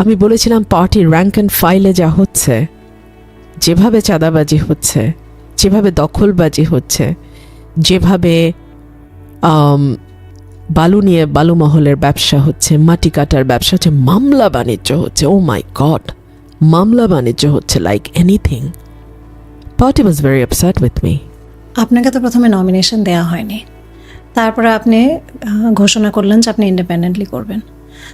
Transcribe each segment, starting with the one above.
আমি বলেছিলাম পার্টির র্যাঙ্ক অ্যান্ড ফাইলে যা হচ্ছে, যেভাবে চাঁদাবাজি হচ্ছে, যেভাবে দখলবাজি হচ্ছে, যেভাবে বালু নিয়ে বালু মহলের ব্যবসা হচ্ছে, মাটি কাটার ব্যবসা হচ্ছে, মামলা বাণিজ্য হচ্ছে ও মাই গড মামলা বাণিজ্য হচ্ছে like anything party was very upset with me আপনাকে তো প্রথমে নমিনেশন দেওয়া হয়নি। তারপরে আপনি ঘোষণা করলেন যে আপনি ইন্ডিপেন্ডেন্টলি করবেন।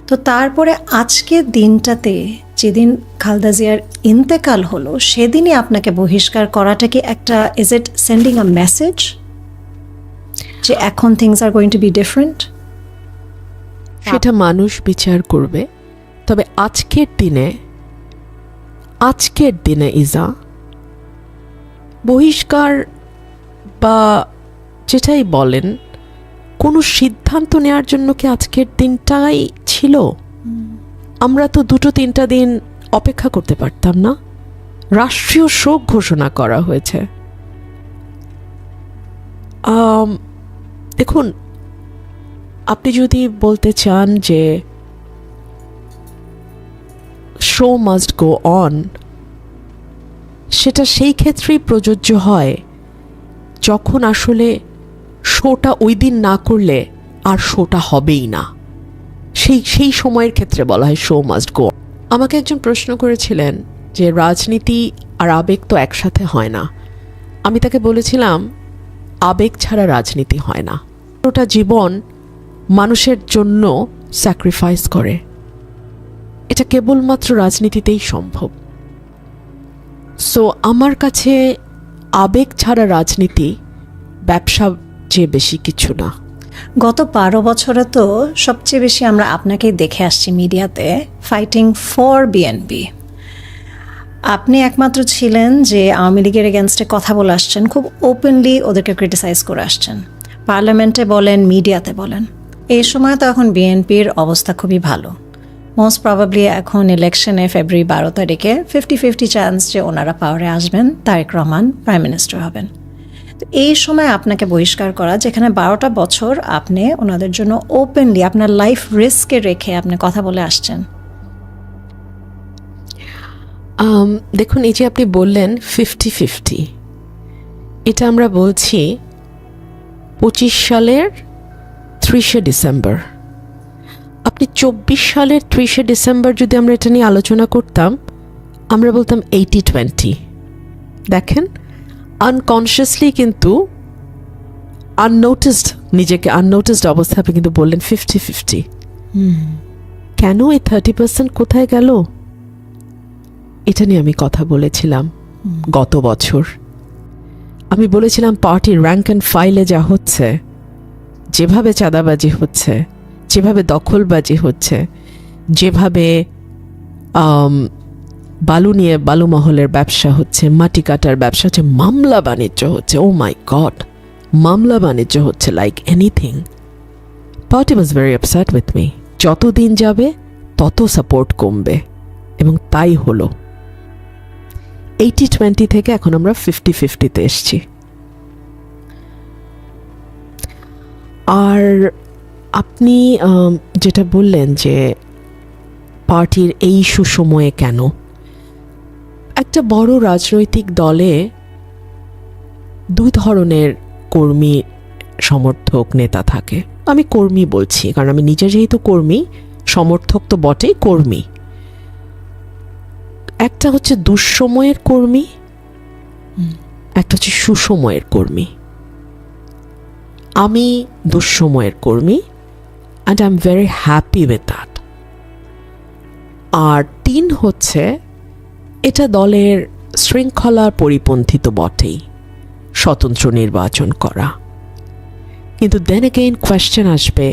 তো তারপরে আজকের দিনটাতে যেদিন খালদা জিয়ার ইন্তেকাল হলো, সেদিনই আপনাকে বহিষ্কার করাটা কি একটা is it sending a message যে এখন things are going to be different সেটা মানুষ বিচার করবে। তবে আজকের দিনে আজকের দিনে ইজা, বহিষ্কার বা যেটাই বলেন, কোনো সিদ্ধান্ত নেওয়ার জন্য কি আজকের দিনটাই ছিল? আমরা তো দুটো তিনটা দিন অপেক্ষা করতে পারতাম না। রাষ্ট্রীয় শোক ঘোষণা করা হয়েছে। দেখুন, আপনি যদি বলতে চান যে শো মাস্ট গো অন সেটা সেই ক্ষেত্রেই প্রযোজ্য হয় যখন আসলে শোটা ওই দিন না করলে আর শোটা হবেই না। সেই সেই সময়ের ক্ষেত্রে বলা হয় শো মাস্ট গো আমাকে একজন প্রশ্ন করেছিলেন যে রাজনীতি আর আবেগ তো একসাথে হয় না। আমি তাকে বলেছিলাম, আবেগ ছাড়া রাজনীতি হয় না। ওটা জীবন মানুষের জন্য স্যাক্রিফাইস করে। এটা কেবলমাত্র রাজনীতিতেই সম্ভব। সো আমার কাছে আবেগ ছাড়া রাজনীতি ব্যবসা যে বেশি কিছু না। গত বারো বছরে তো সবচেয়ে বেশি আমরা আপনাকে দেখে আসছি মিডিয়াতে ফাইটিং ফর বিএনপি আপনি একমাত্র ছিলেন যে আওয়ামী লীগের এগেনস্টে কথা বলে আসছেন, খুব ওপেনলি ওদেরকে ক্রিটিসাইজ করে আসছেন। পার্লামেন্টে বলেন, মিডিয়াতে বলেন। এই সময় তো এখন বিএনপির অবস্থা খুবই ভালো। মোস্ট প্রবাবলি এখন ইলেকশনে ফেব্রুয়ারি বারো তারিখে ফিফটি ফিফটি চান্স যে ওনারা পাওয়ারে আসবেন, তারেক রহমান প্রাইম মিনিস্টার হবেন। এই সময় আপনাকে বহিষ্কার করা, যেখানে বারোটা বছর আপনি ওনাদের জন্য ওপেনলি আপনার লাইফ রিস্কে রেখে আপনি কথা বলে আসছেন। দেখুন, এই যে আপনি বললেন ফিফটি ফিফটি এটা আমরা বলছি পঁচিশ সালের ত্রিশে ডিসেম্বর। আপনি চব্বিশ সালের ত্রিশে ডিসেম্বর যদি আমরা এটা নিয়ে আলোচনা করতাম, আমরা বলতাম এইটি টোয়েন্টি দেখেন আনকনসিয়াসলি কিন্তু আননোটিসড নিজেকে আননোটিসড অবস্থায় আপনি কিন্তু বললেন ফিফটি ফিফটি কেন এই থার্টি পার্সেন্ট কোথায় গেল? এটা নিয়ে আমি কথা বলেছিলাম গত বছর। আমি বলেছিলাম পার্টির র্যাঙ্ক অ্যান্ড ফাইলে যা হচ্ছে যেভাবে চাঁদাবাজি হচ্ছে যেভাবে দখলবাজি হচ্ছে যেভাবে বালু নিয়ে বালু মহলের ব্যবসা হচ্ছে, মাটি কাটার ব্যবসা হচ্ছে, মামলা বাণিজ্য হচ্ছে ও মাই গড মামলা বাণিজ্য হচ্ছে like anything party was very upset with me যত দিন যাবে, তত সাপোর্ট কমবে। এবং তাই হলো। এইটি টোয়েন্টি থেকে এখন আমরা ফিফটি ফিফটিতে এসছি। আর আপনি যেটা বললেন যে পার্টির এই সুসময়ে কেন? একটা বড় রাজনৈতিক দলে দুই ধরনের কর্মী সমর্থক নেতা থাকে। আমি কর্মী বলছি, কারণ আমি নিজে যেহেতু কর্মী, সমর্থক তো বটেই কর্মী। একটা হচ্ছে দুঃসময়ের কর্মী, একটা হচ্ছে সুসময়ের কর্মী। আমি দুঃসময়ের কর্মী and I am very happy with that আর তিন হচ্ছে এটা দলের শৃঙ্খলার পরিপন্থী তো বটেই, স্বতন্ত্র নির্বাচন করা। কিন্তু দেন এগেইন কোয়েশ্চেন আসবে,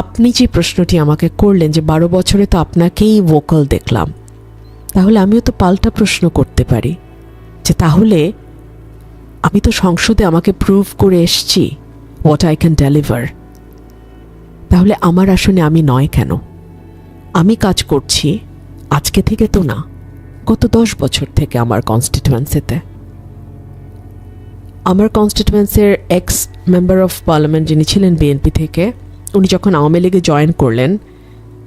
আপনি যে প্রশ্নটি আমাকে করলেন যে বারো বছরে তো আপনাকেই ভোকাল দেখলাম, তাহলে আমিও তো পাল্টা প্রশ্ন করতে পারি, যে তাহলে আমি তো সংসদে আমাকে প্রুভ করে এসছি হোয়াট আই ক্যান ডেলিভার তাহলে আমার আসনে আমি নয় কেন? আমি কাজ করছি, আজকে থেকে তো না। গত দশ বছর থেকে আমার কনস্টিটুয়েন্সিতে আমার কনস্টিটুয়েন্সির এক্স মেম্বার অফ পার্লামেন্ট যিনি ছিলেন বিএনপি থেকে, উনি যখন আওয়ামী লীগে জয়েন করলেন,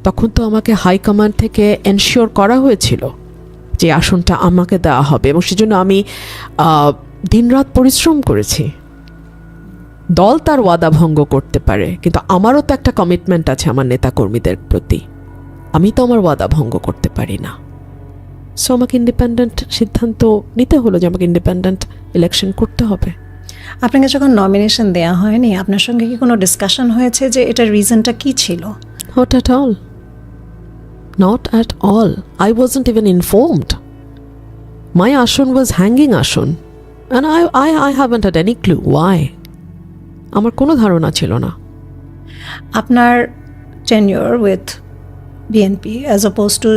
তখন তো আমাকে হাইকমান্ড থেকে এনশিওর করা হয়েছিল যে আসনটা আমাকে দেওয়া হবে এবং সেজন্য আমি দিনরাত পরিশ্রম করেছি। দল তার ওয়াদা ভঙ্গ করতে পারে, কিন্তু আমারও তো একটা কমিটমেন্ট আছে আমার নেতাকর্মীদের প্রতি। আমি তো আমার ওয়াদা ভঙ্গ করতে পারি না। সো আমাকে ইন্ডিপেন্ডেন্ট সিদ্ধান্ত নিতে হলো যে আমাকে ইন্ডিপেন্ডেন্ট ইলেকশন করতে হবে আপনাকে যখন নমিনেশন দেওয়া হয়নি আপনার সঙ্গে কি কোনো ডিসকাশন হয়েছে যে এটার রিজনটা কি ছিল Not at all. Not at all. I wasn't even informed. My ashun was hanging ashun. And I, I, I haven't had any clue why. আমার কোনো ধারণা ছিল না আপনার tenure with BNP as oppose to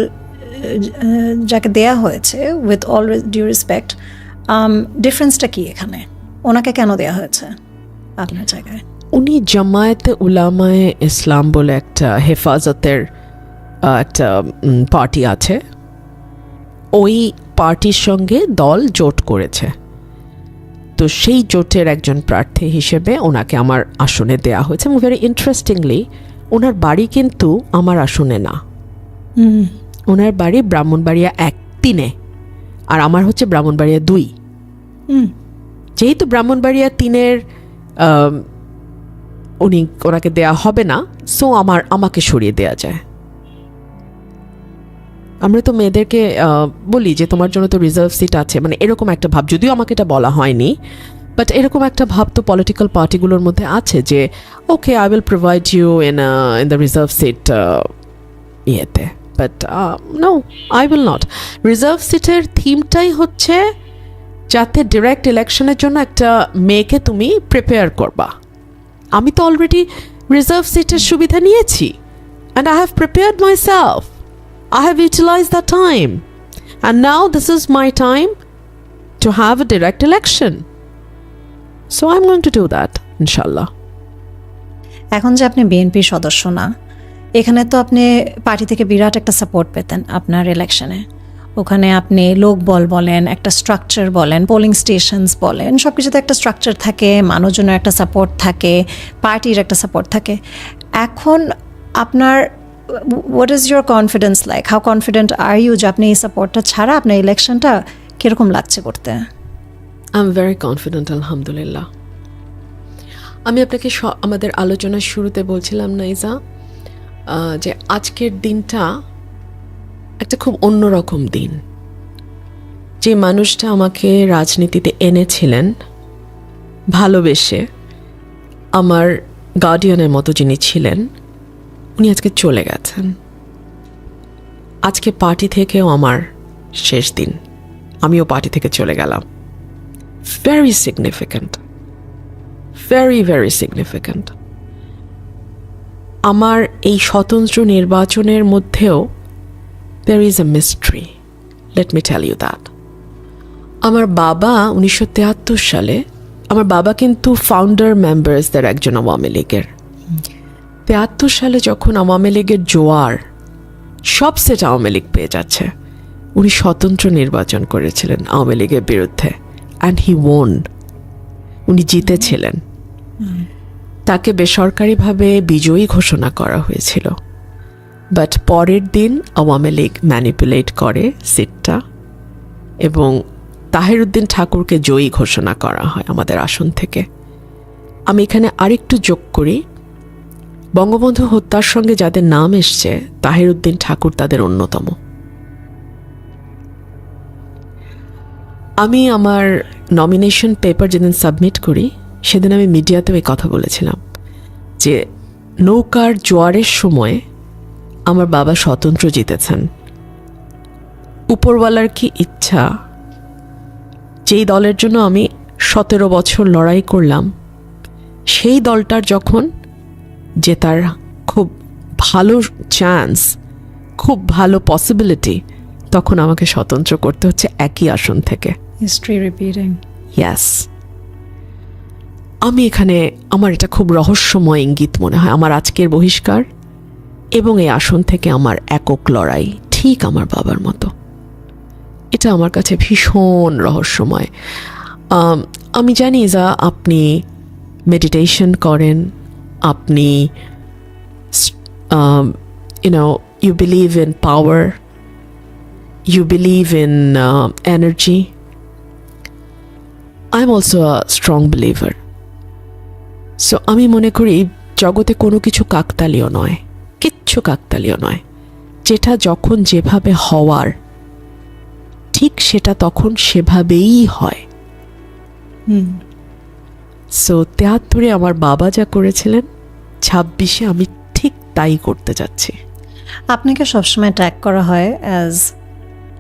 যাকে দেয়া হয়েছে উইথ অল ডিউ রেসপেক্ট ডিফারেন্সটা কি এখানে? ওনাকে কেন দেয়া হয়েছে আপনার জায়গায়? উনি জামায়াতে উলামায় ইসলাম বলে একটা হেফাজতের একটা পার্টি আছে। ওই পার্টির সঙ্গে দল জোট করেছে। তো সেই জোটের একজন প্রার্থী হিসেবে ওনাকে আমার আসনে দেয়া হয়েছে। এবং ভেরি ইন্টারেস্টিংলি ওনার বাড়ি কিন্তু আমার আসনে না। ওনার বাড়ি ব্রাহ্মণবাড়িয়া এক তিনে আর আমার হচ্ছে ব্রাহ্মণবাড়িয়া দুই। যেহেতু ব্রাহ্মণবাড়িয়া তিনের উনি ওনাকে দেয়া হবে না সো আমার আমাকে সরিয়ে দেয়া যায়। আমরা তো মেয়েদেরকে বলি যে তোমার জন্য তো রিজার্ভ সিট আছে মানে এরকম একটা ভাব যদিও আমাকে এটা বলা হয়নি বাট এরকম একটা ভাব তো পলিটিক্যাল পার্টিগুলোর মধ্যে আছে যে okay I will provide you in in the reserve seat ইয়েতে। But no I will not reserve সিটের থিমটাই হচ্ছে যাতে ডিরেক্ট ইলেকশনের জন্য একটা মেয়েকে তুমি প্রিপেয়ার করবা। আমি তো অলরেডি রিজার্ভ সিটের সুবিধা নিয়েছি and I have prepared my self I have utilize the time and now this is my time to have a direct election so I am going to do that ইনশাল্লাহ এখন যে আপনি বিএনপির সদস্য না এখানে তো আপনি পার্টি থেকে বিরাট একটা সাপোর্ট পেতেন আপনার ইলেকশনে ওখানে আপনি লোকবল বলেন, একটা স্ট্রাকচার বলেন পোলিং স্টেশনস বলেন সব কিছুতে একটা স্ট্রাকচার থাকে, মানুষজনের একটা সাপোর্ট থাকে, পার্টির একটা সাপোর্ট থাকে। এখন আপনার what is your confidence like how confident are you যে আপনি এই সাপোর্টটা ছাড়া আপনার ইলেকশনটা কীরকম লাগছে করতে? আই এম ভেরি কনফিডেন্ট আলহামদুলিল্লাহ। আমি আপনাকে আমাদের আলোচনার শুরুতে বলছিলাম নাইজা যে আজকের দিনটা একটা খুব অন্যরকম দিন যে মানুষটা আমাকে রাজনীতিতে এনেছিলেন ভালোবেসে আমার গার্ডিয়ানের মতো যিনি ছিলেন উনি আজকে চলে গেছেন আজকে পার্টি থেকেও আমার শেষ দিন আমিও পার্টি থেকে চলে গেলাম very significant. Very, very significant. আমার এই স্বতন্ত্র নির্বাচনের মধ্যেও there is a mystery let me tell you that আমার বাবা উনিশশো সালে, আমার বাবা কিন্তু ফাউন্ডার মেম্বার্সদের একজন আওয়ামী লীগের। তেহাত্তর সালে যখন আওয়ামী লীগের জোয়ার, সব সেট আওয়ামী লীগ পেয়ে যাচ্ছে। উনি স্বতন্ত্র নির্বাচন করেছিলেন আওয়ামী লীগের বিরুদ্ধে অ্যান্ড হি ওন উনি জিতেছিলেন। তাকে বেসরকারিভাবে বিজয়ী ঘোষণা করা হয়েছিল। বাট পরের দিন আওয়ামী লীগ ম্যানিপুলেট করে সিটটা এবং তাহিরুদ্দিন ঠাকুরকে জয়ী ঘোষণা করা হয় আমাদের আসন থেকে। আমি এখানে আরেকটু যোগ করি। বঙ্গবন্ধু হত্যার সঙ্গে যাদের নাম এসছে, তাহিরুদ্দিন ঠাকুর তাদের অন্যতম। আমি আমার নমিনেশন পেপার যেদিন সাবমিট করি সেদিন আমি মিডিয়াতেও এই কথা বলেছিলাম যে নৌকার জোয়ারের সময় আমার বাবা স্বতন্ত্র জিতেছেন। উপরওয়ালার কি ইচ্ছা? যেই দলের জন্য আমি সতেরো বছর লড়াই করলাম সেই দলটার যখন জেতার খুব ভালো চান্স খুব ভালো পসিবিলিটি তখন আমাকে স্বতন্ত্র করতে হচ্ছে একই আসন থেকে। হিস্ট্রি রিপিটিং ইয়াস আমি এখানে আমার এটা খুব রহস্যময় ইঙ্গিত মনে হয় আমার আজকের বহিষ্কার এবং এই আসন থেকে আমার একক লড়াই ঠিক আমার বাবার মতো এটা আমার কাছে ভীষণ রহস্যময় আমি জানি যা আপনি মেডিটেশন করেন আপনি স- um, you know, you believe in power, you believe in uh, energy. I'm also a strong believer. So আমি মনে করি জগতে কোনো কিছু কাকতালীয় নয় কিচ্ছু কাকতালীয় নয়। যেটা যখন যেভাবে হওয়ার ঠিক সেটা তখন সেভাবেই হয়। সো তেহাত্তরে আমার বাবা যা করেছিলেন ছাব্বিশে আমি ঠিক তাই করতে যাচ্ছি। আপনাকে সবসময় ট্র্যাক করা হয় অ্যাজ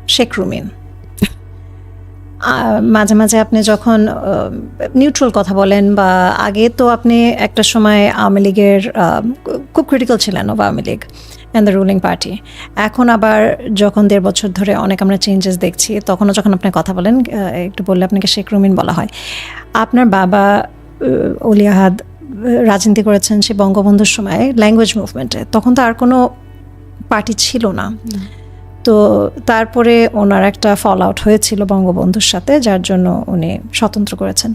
শেখ রুমিন মাঝে মাঝে আপনি যখন নিউট্রাল কথা বলেন বা আগে তো আপনি একটা সময় আওয়ামী লীগের খুব ক্রিটিক্যাল ছিলেন of Awami League and the ruling party এখন আবার যখন দেড় বছর ধরে অনেক আমরা চেঞ্জেস দেখছি, তখনও যখন আপনি কথা বলেন একটু বললে আপনাকে শেখ রুমিন বলা হয়। আপনার বাবা অলিয়াহাদ রাজনীতি করেছেন সে বঙ্গবন্ধুর সময় ল্যাঙ্গুয়েজ মুভমেন্টে তখন তো আর কোনো পার্টি ছিল না। তো তারপরে ওনার একটা ফল আউট হয়েছিল বঙ্গবন্ধুর সাথে, যার জন্য উনি স্বতন্ত্র করেছেন।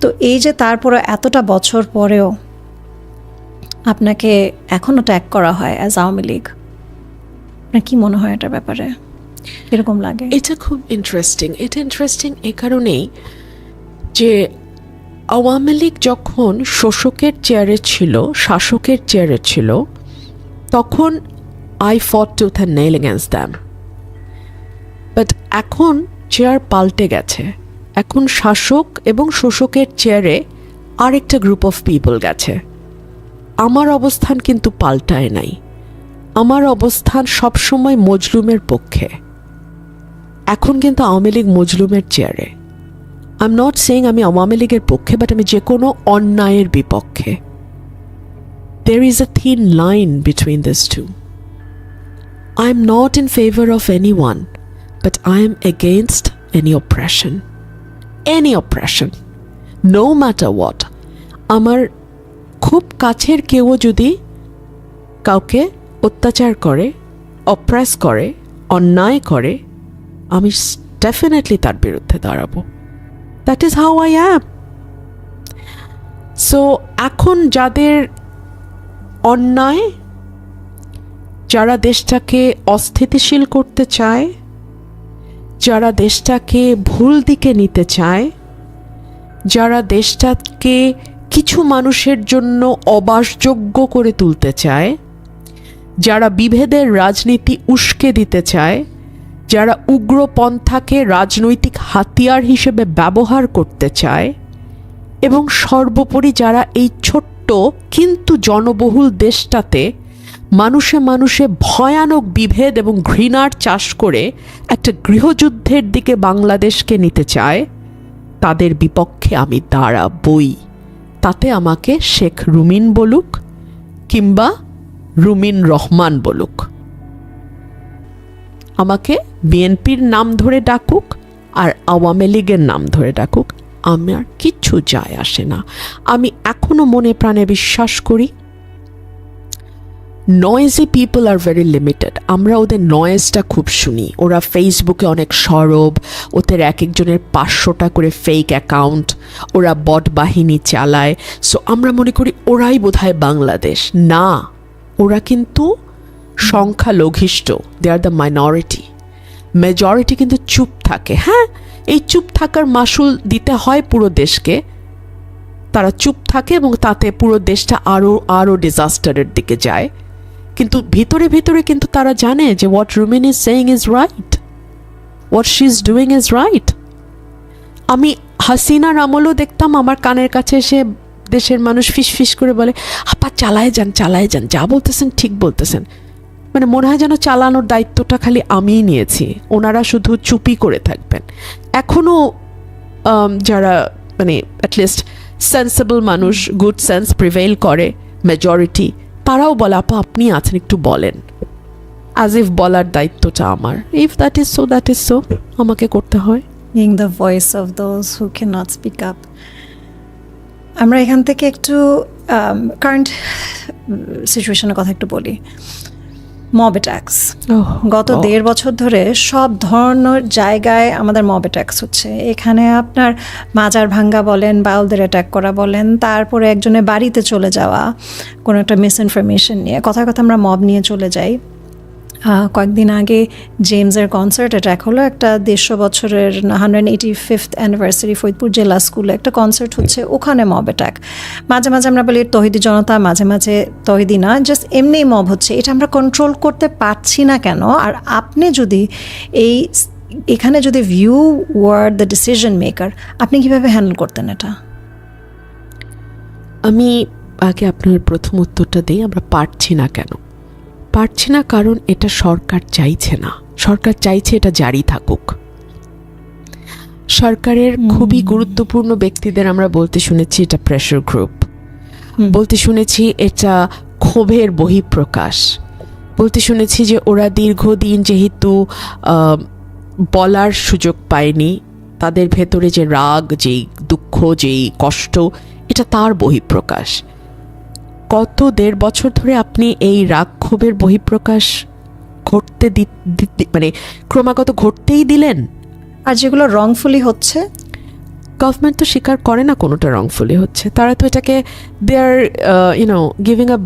তো এই যে তারপরে এতটা বছর পরেও আপনাকে এখনও ট্যাগ করা হয় অ্যাজ আওয়ামী লীগ, আপনার কি মনে হয় এটার ব্যাপারে? এরকম লাগে? এটা খুব ইন্টারেস্টিং এটা ইন্টারেস্টিং এ কারণেই যে আওয়ামী লীগ যখন শোষকের চেয়ারে ছিল, শাসকের চেয়ারে ছিল, তখন I fought tooth and nail against them but এখন চেয়ার পাল্টে গেছে। এখন শাসক এবং শোষকের চেয়ারে আরেকটা গ্রুপ অফ পিপল গেছে। আমার অবস্থান কিন্তু পাল্টায় নাই। আমার অবস্থান সবসময় মজলুমের পক্ষে। এখন কিন্তু আওয়ামী লীগ মজলুমের চেয়ারে আই এম নট সেইং আমি আওয়ামী লীগের পক্ষে বাট আমি যে কোনো অন্যায়ের বিপক্ষে। There is a thin line between this two am not in favour of anyone but I am against any oppression any oppression no matter what আমার খুব কাছের কেউ যদি কাউকে অত্যাচার করে অপ্রেস করে, অন্যায় করে, আমি ডেফিনেটলি তার বিরুদ্ধে দাঁড়াবো। That is how I am so এখন যাদের অন্যায় যারা দেশটাকে অস্থিতিশীল করতে চায়, যারা দেশটাকে ভুল দিকে নিতে চায়, যারা দেশটাকে কিছু মানুষের জন্য অবাসযোগ্য করে তুলতে চায়, যারা বিভেদের রাজনীতি উস্কে দিতে চায়, যারা উগ্রপন্থাকে রাজনৈতিক হাতিয়ার হিসেবে ব্যবহার করতে চায়, এবং সর্বোপরি যারা এই ছোট্ট কিন্তু জনবহুল দেশটাতে মানুষে মানুষে ভয়ানক বিভেদ এবং ঘৃণার চাষ করে একটা গৃহযুদ্ধের দিকে বাংলাদেশকে নিতে চায়, তাদের বিপক্ষে আমি দাঁড়াবই। তাতে আমাকে শেখ রুমিন বলুক কিংবা রুমিন রহমান বলুক। আমাকে বিএনপির নাম ধরে ডাকুক আর আওয়ামী লীগের নাম ধরে ডাকুক, আমার কিচ্ছু যায় আসে না। আমি এখনও মনে প্রাণে বিশ্বাস করি noisy people are very limited আমরা ওদের নয়েজটা খুব শুনি। ওরা ফেসবুকে অনেক সরব, ওদের এক একজনের পাঁচশোটা করে ফেক অ্যাকাউন্ট ওরা বট বাহিনী চালায়। সো আমরা মনে করি ওরাই বোধহয় বাংলাদেশ। না, ওরা কিন্তু সংখ্যালঘিষ্ঠ। They are the minority majority কিন্তু চুপ থাকে। হ্যাঁ এই চুপ থাকার মাসুল দিতে হয় পুরো দেশকে। তারা চুপ থাকে এবং তাতে পুরো দেশটা আরও আরও ডিজাস্টারের দিকে যায়। কিন্তু ভিতরে ভিতরে কিন্তু তারা জানে যে what Rumin is saying is right what she is doing is right আমি হাসিনার আমলও দেখতাম, আমার কানের কাছে এসে দেশের মানুষ ফিস ফিস করে বলে, আপা, চালায় যান চালায় যান, যা বলতেছেন ঠিক বলতেছেন। মানে মনে হয় যেন চালানোর দায়িত্বটা খালি আমিই নিয়েছি, ওনারা শুধু চুপি করে থাকবেন। এখনও যারা মানে অ্যাটলিস্ট সেন্সেবল মানুষ গুড সেন্স প্রিভেইল করে মেজরিটি তারাও বলে, আপা, আপনি আছেন, একটু বলেন। অ্যাজ ইফ বলার দায়িত্বটা আমার। If that is so that is so আমাকে করতে হয়। ইং the voice of those who can not speak up আমরা এখান থেকে একটু কারেন্ট সিচুয়েশনের কথা একটু বলি। মব অ্যাটাক্স Oh, গত দেড় বছর ধরে সব ধরনের জায়গায় আমাদের মব অ্যাট্যাক্স হচ্ছে। এখানে আপনার মাজার ভাঙ্গা বলেন বাউলদের অ্যাটাক করা বলেন তারপরে একজনের বাড়িতে চলে যাওয়া কোনো একটা মিস ইনফরমেশন নিয়ে। কথায় কথা আমরা মব নিয়ে চলে যাই। কয়েকদিন আগে জেমসের কনসার্ট অ্যাটাক হলো একটা দেড়শো বছরের hundred eighty fifth anniversary Faridpur জেলা স্কুলে একটা কনসার্ট হচ্ছে ওখানে মব অ্যাটাক মাঝে মাঝে আমরা বলি তহিদি জনতা, মাঝে মাঝে তহিদি না জাস্ট এমনিই মব হচ্ছে। এটা আমরা কন্ট্রোল করতে পারছি না কেন? আর আপনি যদি এই এখানে যদি you were the decision maker আপনি কীভাবে হ্যান্ডেল করতেন এটা? আমি আগে আপনার প্রথম উত্তরটা দিই, আমরা পারছি না কেন? পারছি না কারণ এটা সরকার চাইছে না। সরকার চাইছে এটা জারি থাকুক। সরকারের খুবই গুরুত্বপূর্ণ ব্যক্তিদের আমরা বলতে শুনেছি এটা প্রেশার গ্রুপ বলতে শুনেছি এটা ক্ষোভের বহিঃপ্রকাশ। বলতে শুনেছি যে ওরা দীর্ঘদিন যেহেতু বলার সুযোগ পায়নি তাদের ভেতরে যে রাগ যেই দুঃখ যেই কষ্ট এটা তার বহিঃপ্রকাশ। গত দেড় বছর ধরে আপনি এই রাগ ক্ষোভের বহিঃপ্রকাশ ঘটতে মানে ক্রমাগত ঘটতেই দিলেন? আর যেগুলো রংফুলি হচ্ছে? গভর্নমেন্ট তো স্বীকার করে না কোনোটা রংফুলি হচ্ছে। তারা তো এটাকে they are you know giving a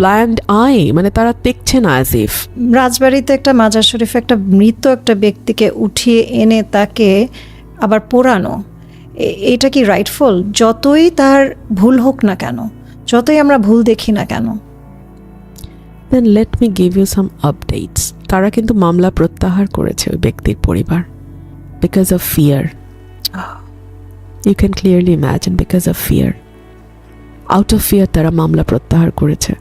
blind eye মানে তারা দেখছে না অ্যাজ ইফ রাজবাড়িতে একটা মাজার শরীফে একটা মৃত একটা ব্যক্তিকে উঠিয়ে এনে তাকে আবার পোড়ানো এটা কি রাইটফুল যতই তার ভুল হোক না কেন। যতই আমরা ভুল দেখি না কেন। Then let me give you some updates তারা কিন্তু মামলা প্রত্যাহার করেছে ওই ব্যক্তির পরিবার। Because of fear you can clearly imagine because of fear out of fear তারা মামলা প্রত্যাহার করেছে।